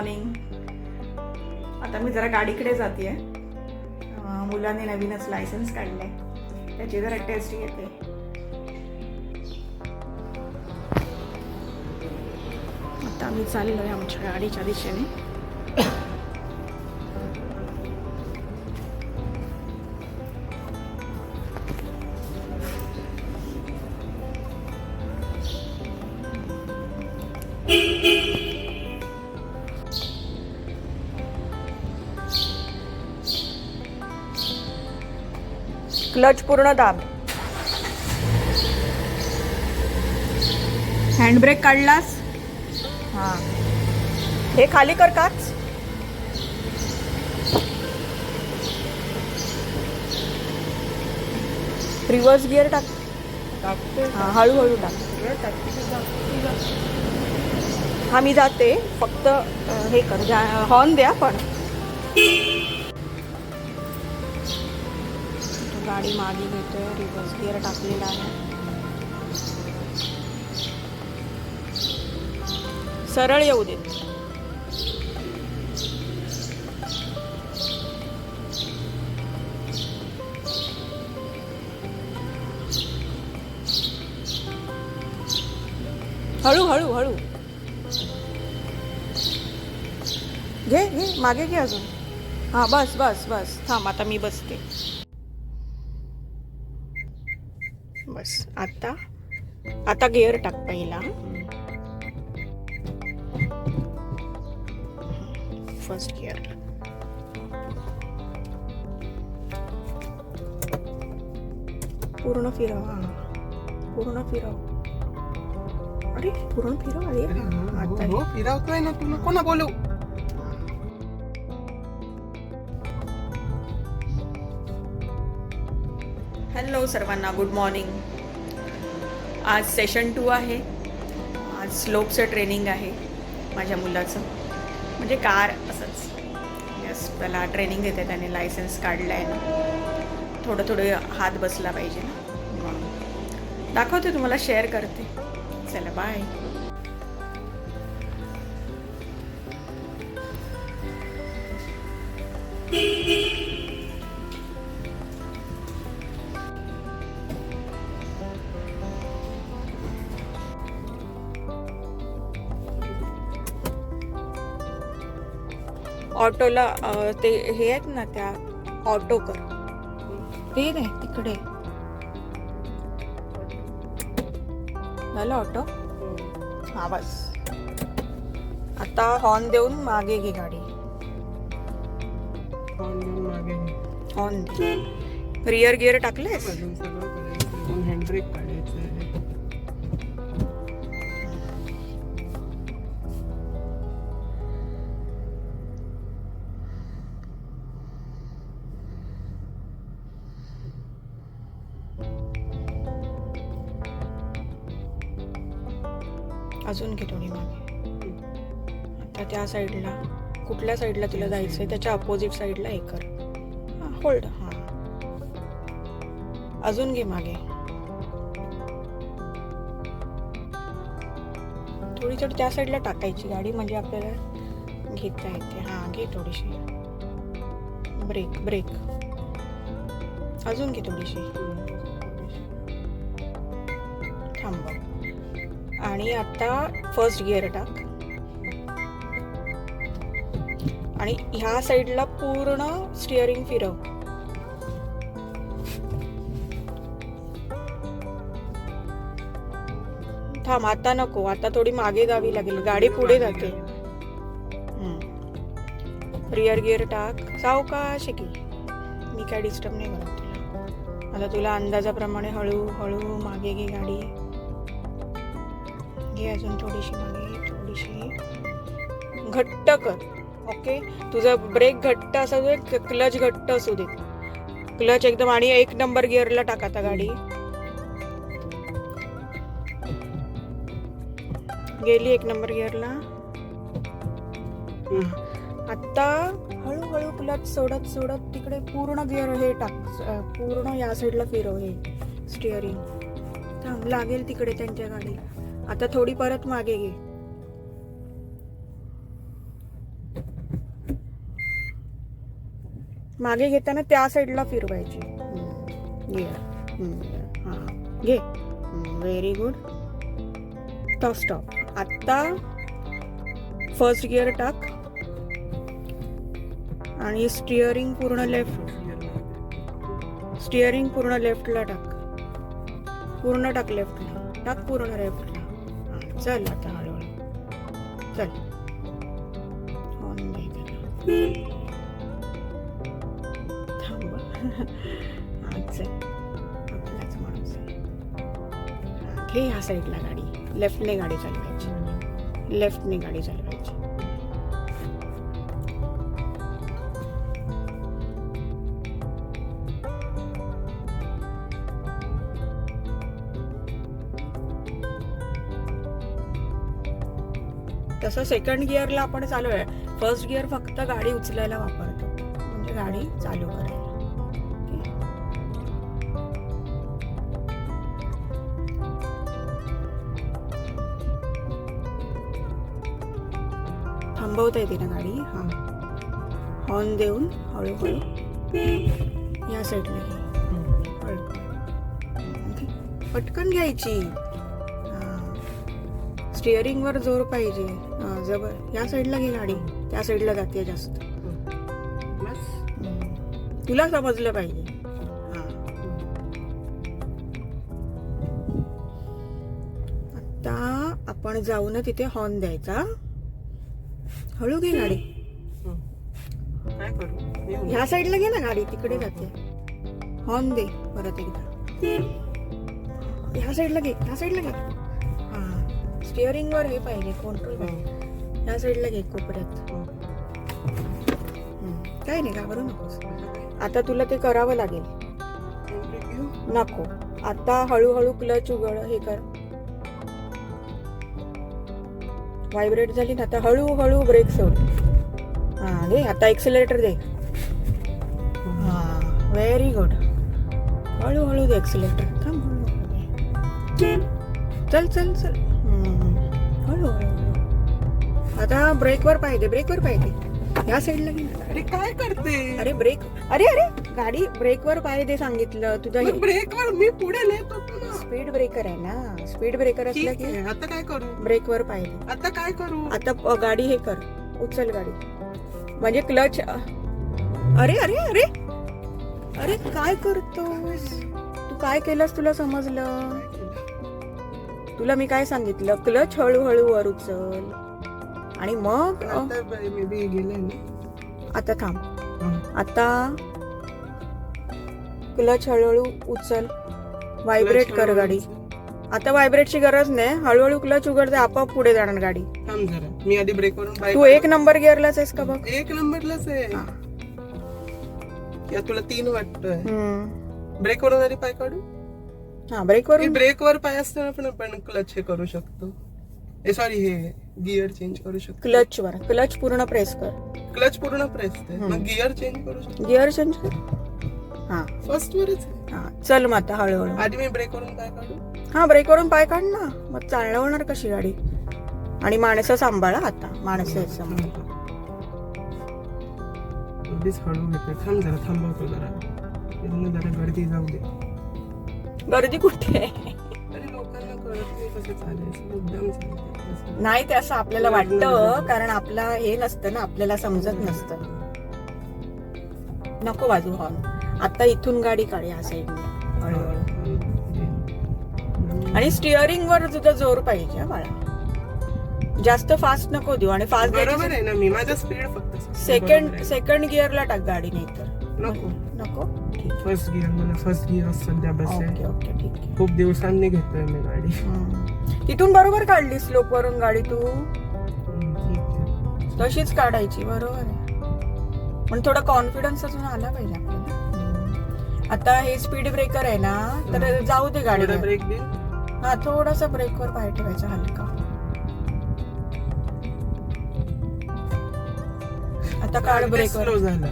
Morning आता मी जरा गाडीकडे जाते आहे मुलाने नवीनच लायसन्स काढलंय. त्याची जरा टेस्ट घेते. आता आम्ही चाललोय आमच्या गाडीच्या दिशेने. पूर्ण दाब. हँडब्रेक काढलास? हां. हे खाली कर काच. रिव्हर्स गिअर टाक. हां हळूहळू टाक. हा मी जाते. फक्त हे कर. हॉर्न द्या पण. गाडी मागे घेतोय रिव्हर्स गिअर टाकलेला आहे. सरळ येऊ देत हळू हळू हळू. घे घे मागे घे अजून. हां बस बस बस. थांब आता मी बसते बस आता आता गिअर टाक पहिला. फर्स्ट गिअर पूर्ण फिरव पूर्ण फिरव. अरे पूर्ण फिरव अरे. हा, आता हो फिरवतोय ना तुला कोणा बोलू. हॅलो सर्वांना गुड मॉर्निंग आज सेशन टू आहे. आज स्लोपचं ट्रेनिंग आहे माझ्या मुलाचं. म्हणजे कार असंच. यस त्याला ट्रेनिंग देते त्याने लायसन्स काढलं आहे ना. थोडं थोडं हात बसला पाहिजे ना. दाखवते तुम्हाला शेअर करते. चला बाय ऑटोला ते हे आहेत ना त्या ऑटो कर. ते नाही तिकडे झालं ऑटो? हा बस आता हॉर्न देऊन मागे घे गाडी. हॉर्न रिअर गिअर टाकलेस? हँडब्रेक काढायचं अजून घे थोडी मागे. आता त्या साईडला कुठल्या साईडला तुला जायचंय? त्याच्या अपोजिट साईडला हे कर. होल्ड हा. अजून घे मागे. थोडी थोडी त्या साईडला टाकायची गाडी म्हणजे आपल्याला घेता येते. हा घे थोडीशी. ब्रेक ब्रेक अजून घे थोडीशी. थांबव आणि आता फर्स्ट गिअर टाक. आणि ह्या साईडला पूर्ण स्टिअरिंग फिरव. थांब आता नको. आता थोडी मागे जावी लागेल. गाडी पुढे जाते. रिअर गिअर टाक. आहे की? मी काय डिस्टर्ब नाही करत तुला. आता तुला अंदाजाप्रमाणे हळू हळू मागे घे गाडी. घे अजून थोडीशी मागे थोडीशी. घट्ट कर ओके? तुझा ब्रेक घट्ट असू दे क्लच घट्ट असू दे. क्लच एकदम आणि एक नंबर गिअरला टाक आता गाडी. गेली एक नंबर गिअरला आता हळूहळू क्लच सोडत सोडत तिकडे पूर्ण गिअर हे टाक पूर्ण या साईडला फिरव हे स्टिअरिंग थांब लागेल तिकडे त्यांच्या गाडीला. आता थोडी परत मागे घे. मागे घेताना त्या साईडला फिरवायची. घे. घे. व्हेरी गुड टॉप स्टॉप आत्ता फर्स्ट गिअर टाक. आणि स्टिअरिंग पूर्ण लेफ्ट स्टिअरिंग पूर्ण लेफ्टला टाक. पूर्ण टाक लेफ्टला टाक पूर्ण लेफ्टला चल आता हळूहळू. चल. ऑन दे थांब. चल. आपलाच माणूस घे ह्या साईडला गाडी. लेफ्टने गाडी चालवायची. लेफ्टने गाडी चालवायची. तसं सेकंड गिअरला आपण चालू आहे. फर्स्ट गिअर फक्त गाडी उचलायला वापरतो. म्हणजे गाडी चालू करायला. थांबवता येते ना गाडी. हा. हॉर्न देऊन हळूहळू या साईडला घे. पटकन घ्यायची. स्टिअरिंग वर जोर पाहिजे. जबर या साईडला घे गाडी. त्या साईडला जाते जास्त. बस. तुला समजलं पाहिजे. हा. आता आपण जाऊ ना तिथे हॉर्न द्यायचा. हळू घे गाडी. काय करू? येऊ. ह्या साईडला घे ना गाडी. तिकडे जाते. हॉर्न दे परत एकदा. ह्या साईडला घे. ह्या साईडला घे. स्टिअरिंग वर हे पाहिजे कंट्रोल पाहिजे. ह्या साईडला घे कोपऱ्यात. काय नाही घाबरू नकोस. आता तुला ते करावं लागेल? नको. आता हळूहळू क्लच उघड हे कर. व्हायब्रेट झाली ना आता हळूहळू ब्रेक सोड. हा दे आता एक्सिलेटर दे. हा व्हेरी गुड हळूहळू दे एक्सिलेटर थांब. चल चल चल. आता ब्रेकवर पाहिजे ब्रेकवर पाहिजे. या साईडला. अरे काय करते? अरे ब्रेक अरे अरे गाडी ब्रेकवर पाय दे सांगितलं तुझं हे. ब्रेक वर मी पुढे नेत स्पीड ब्रेकर आहे ना. स्पीड ब्रेकर असलं की आहे आता काय करू? ब्रेकवर पाहिजे. आता काय करू? आता प- गाडी हे कर. उचल गाडी. म्हणजे क्लच अरे अरे अरे अरे काय करतोस? तू काय केलंस तुला समजलं? तुला मी काय सांगितलं? क्लच हळूहळू वर उचल. आणि मग आता थांब. आता क्लच हळूहळू उचल. व्हायब्रेट कर गाडी. आता व्हायब्रेटची गरज नाही. हळूहळू क्लच उघडते आपोआप पुढे जाणार गाडी. मी आधी ब्रेक पाय तू एक नंबर गिअरलाच आहेस का बघ? एक नंबरलाच आहे. या तुला तीन वाटतोय. हम्म. ब्रेक वरून आधी पाय काढू? हा ब्रेक वरून? ब्रेक वर पाय असताना पण आपण क्लच हे करू शकतो. ए सॉरी हे गिअर चेंज करू शकतो. क्लच वर. क्लच पूर्ण प्रेस कर. क्लच पूर्ण प्रेस हम्म. मग गिअर चेंज करू शकतो. गिअर चेंज कर. हा. फर्स्ट वरच आहे. हा. चल मग आता हळूहळू. आधी मी ब्रेक वरून पाय काढू? हा ब्रेक वरून पाय काढ ना. मग चालवणार कशी गाडी? आणि माणसं सांभाळा आता. माणसं आहेत समोर. हळू घेतोय थांब जरा थांबवतो जरा. इथनं जरा गर्दी जाऊ दे. गर्दी कुठे आहे? लोकांना कळत नाही कसं चालायचं मुद्दाम चालतंय. नाही ते असं आपल्याला वाटतं कारण आपला हे नसतं ना आपल्याला समजत नसतं. नको बाजू हॉर्न. आता इथून गाडी काढ या साईडने हळूहळू. आणि स्टिअरिंग वर तुझा जोर पाहिजे बाळा. जास्त फास्ट नको देऊ आणि फास्ट बरोबर आहे ना मी माझा स्पीड फक्त सेकंड सेकंड गिअरला टाक गाडी नाही तर नको? नको फर्स्ट गिअर मला फर्स्ट गिअर सध्या बस ओके ओके ठीक खूप दिवसांनी घेतोय मी गाडी. तिथून बरोबर काढली स्लोप वरून गाडी तू. तशीच काढायची बरोबर आहे. पण थोडा कॉन्फिडन्स अजून आला पाहिजे आपल्याला. आता हे स्पीड ब्रेकर आहे ना तर जाऊ दे गाडी ब्रेक दे. हा थोडासा ब्रेकवर पाय ठेवायचा हलका. आता काढ ब्रेकवर स्लो झाला.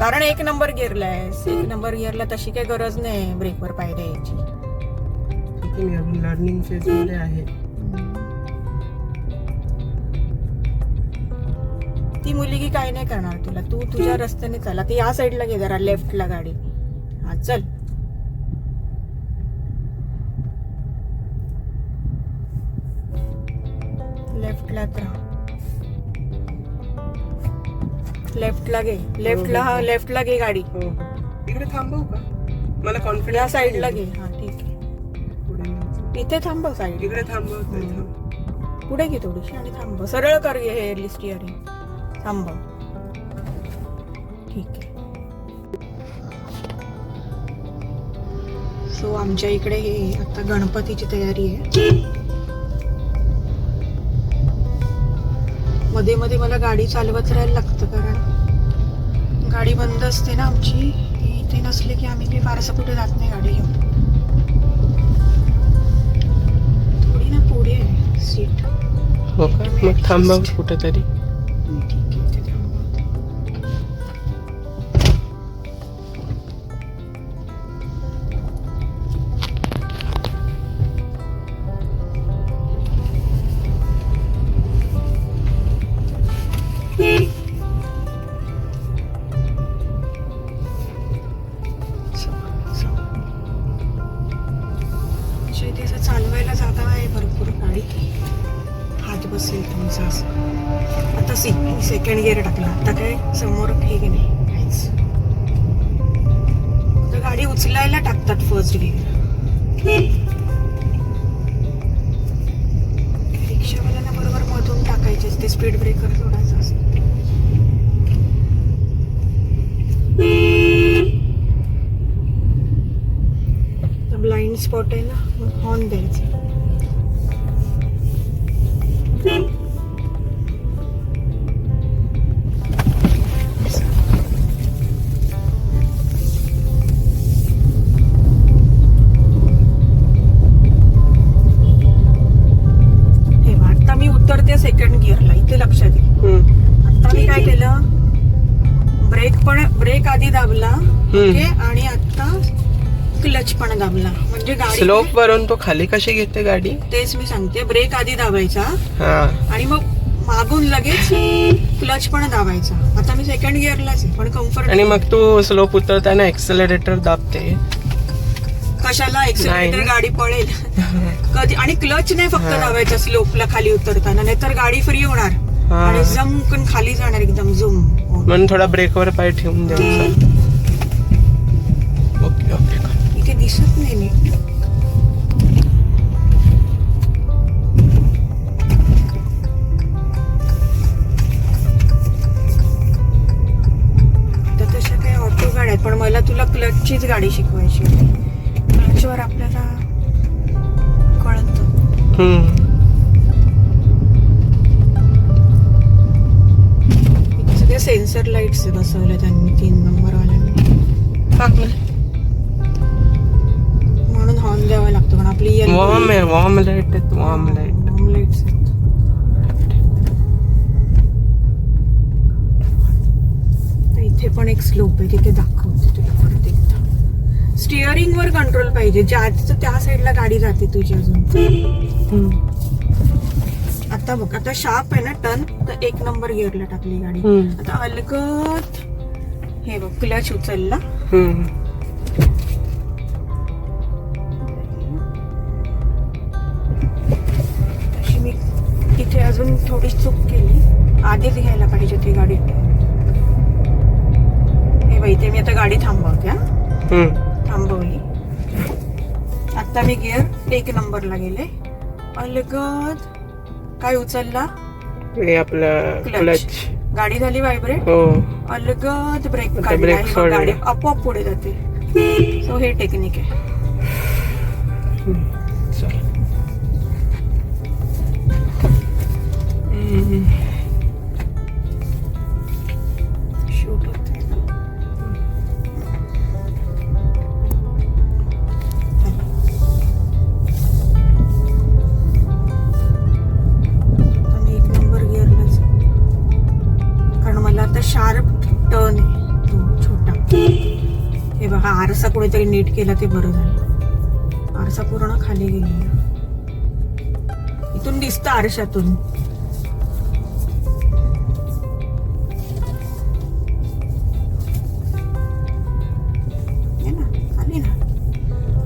कारण एक नंबर गिअरला आहे एक नंबर गिअरला तशी काही गरज नाही ब्रेकवर पाय द्यायची. आहे मी अजून लर्निंग फेजमध्ये आहे. ती ती मुलगी काय नाही करणार तुला. तू तुझ्या रस्त्याने चला. ती या साईडला घे जरा लेफ्टला गाडी. हा चल. लेफ्टलाच राहा. लेफ्टला घे. लेफ्टला हा लेफ्टला घे गाडी. हो हो. इकडे थांबवू का? मला या कॉन्फिडन्स साईडला घे. हा इथे थांबव साईड इकडे थांबवतोय थांब. पुढे घे थोडीशी आणि थांबव सरळ कर घे हेअर स्टिअरिंग थांबव ठीक आहे. सो आमच्या इकडे हे आता गणपतीची तयारी आहे. मध्ये मध्ये मला गाडी चालवत राहायला लागतं कारण गाडी बंद असते ना आमची. इथे नसले की आम्ही काही फारसं कुठे जात नाही गाडी घेऊन. सीट. हो का? मग थांबव कुठेतरी. स्पॉट आहे ना हॉर्न द्यायचं. हे सेकंड गिअरला इथे लक्षात. आता मी काय केलं? ब्रेक पण ब्रेक आधी दाबला ओके आणि आता क्लच पण दाबला. म्हणजे गाडी स्लोप वरून तो खाली कशी घेते गाडी? तेच मी सांगते. ब्रेक आधी दाबायचा. हा. आणि मग मागून लगेच क्लच पण दाबायचा. आता मी सेकंड गिअरलाच आहे पण कम्फर्ट आणि मग तू स्लोप उतरताना एक्सेलरेटर दाबते. कशाला एक्सिलेटर नाही. गाडी पळेल? कधी आणि क्लच नाही फक्त. दाबायचा स्लोपला खाली उतरताना नाहीतर गाडी फ्री होणार. हा. आणि जमकन खाली जाणार एकदम झुम म्हणून थोडा ब्रेकवर पाय ठेवून द्यायचा क्लचचीच गाडी शिकवायची होती. क्लचवर आपल्याला कळतं. सेन्सर लाईट्स बसवले त्यांनी तीन नंबर वाल्यांनी चांगलं म्हणून हॉर्न द्यावा लागतो पण आपली वॉर्म आहे वॉर्म लाइट आहेत वॉर्म लाइट आहेत. इथे पण एक स्लोप आहे तिथे दाखवते तुला स्टिअरिंग वर कंट्रोल पाहिजे. ज्या त्या साईडला गाडी जाते तुझी अजून. आता बघ आता शार्प आहे ना टर्न तर एक नंबर गिअरला टाकली गाडी. आता अलगत हे बघ क्लच उचलला. तशी मी इथे अजून थोडी चूक केली. आधीच घ्यायला पाहिजे ती गाडी. हे बाई इथे मी आता गाडी थांबवते हा. थांबवली. आता मी गिअर एक नंबरला गेले. अलगद काय उचलला. क्लच गाडी झाली व्हायब्रेट हो. अलगद ब्रेक. गाडी आपोआप पुढे जाते. सो हे टेक्निक आहे. कुणीतरी नीट केला ते बरं झालं. आरसा पूर्ण खाली गेली. इथून दिसतं आरशातून.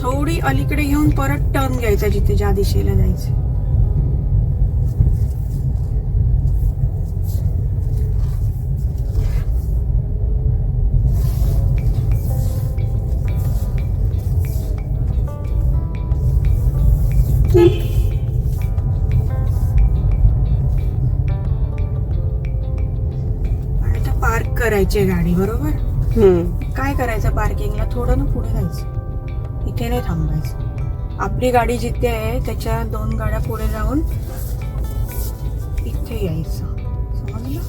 थोडी अलीकडे घेऊन परत टर्न घ्यायचा जिथे ज्या दिशेला जायचं. करायची गाडी बरोबर? हम्म. काय करायचं पार्किंगला? थोडं ना पुढे जायचं. इथे नाही थांबायचं. आपली गाडी जिथे आहे त्याच्या दोन गाड्या पुढे जाऊन इथे यायचं. समजलं?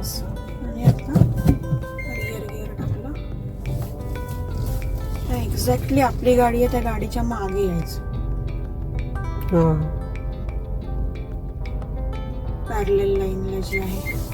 असं. आणि आता रिअर गिअर टाकला. एक्झॅक्टली आपली गाडी आहे त्या गाडीच्या मागे यायचं. हा. पॅरलेल लाईनला जी आहे.